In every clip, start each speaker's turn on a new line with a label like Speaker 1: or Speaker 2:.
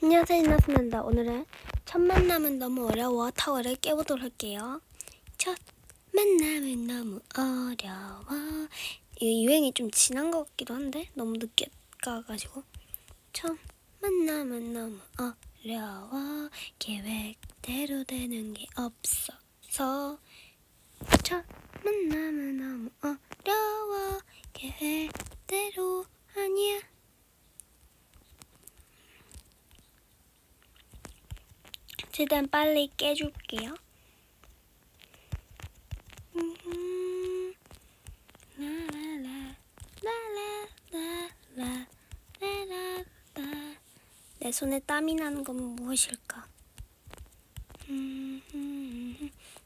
Speaker 1: 안녕하세요 인나스입니다. 오늘은 첫 만남은 너무 어려워 타워를 깨보도록 할게요. 첫 만남은 너무 어려워. 이 유행이 좀 지난 것 같기도 한데 너무 늦게 가가지고 첫 만남은 너무 어려워 계획대로 되는 게 없어서 첫 만남은 너무 어려워 계획대로 아니야. 최대한 빨리 깨줄게요. 내 손에 땀이 나는 건 무엇일까?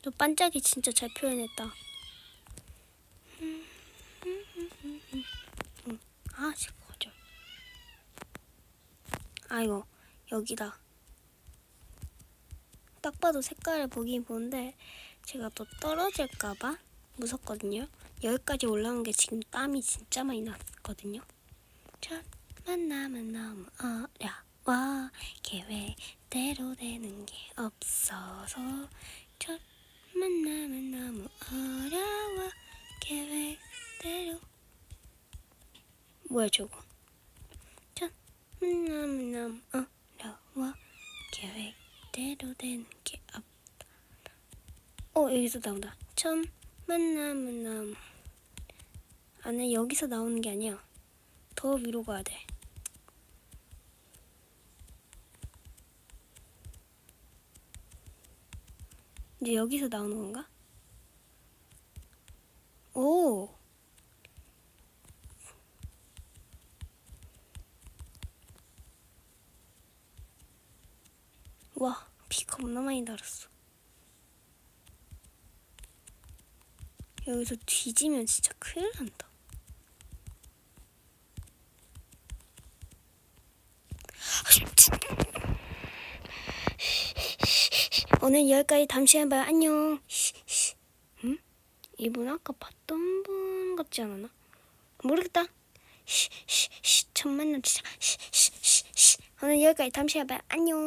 Speaker 1: 너 반짝이 진짜 잘 표현했다. 아, 거절. 아이고, 여기다. 딱 봐도 색깔을 보긴 보는데 제가 또 떨어질까봐 무섭거든요. 여기까지 올라온 게 지금 땀이 진짜 많이 났거든요. 첫 만남은 너무 어려워 계획대로 되는 게 없어서 첫 만남은 너무 어려워 계획대로 뭐야 저거 첫 만남은 너무 되는 게 없다. 어 여기서 나온다. 처음 만남은 남. 아니 여기서 나오는 게 아니야. 더 위로 가야 돼. 이제 여기서 나오는 건가? 오. 와, 비 겁나 많이 달았어. 여기서 뒤지면 진짜 큰일 난다. 오늘 여기까지 다음 시간에 봐요. 안녕. 응? 이분 아까 봤던 분 같지 않았나? 모르겠다. 첫 만남 진짜. 오늘 여기까지 다음 시간에 봐요. 안녕.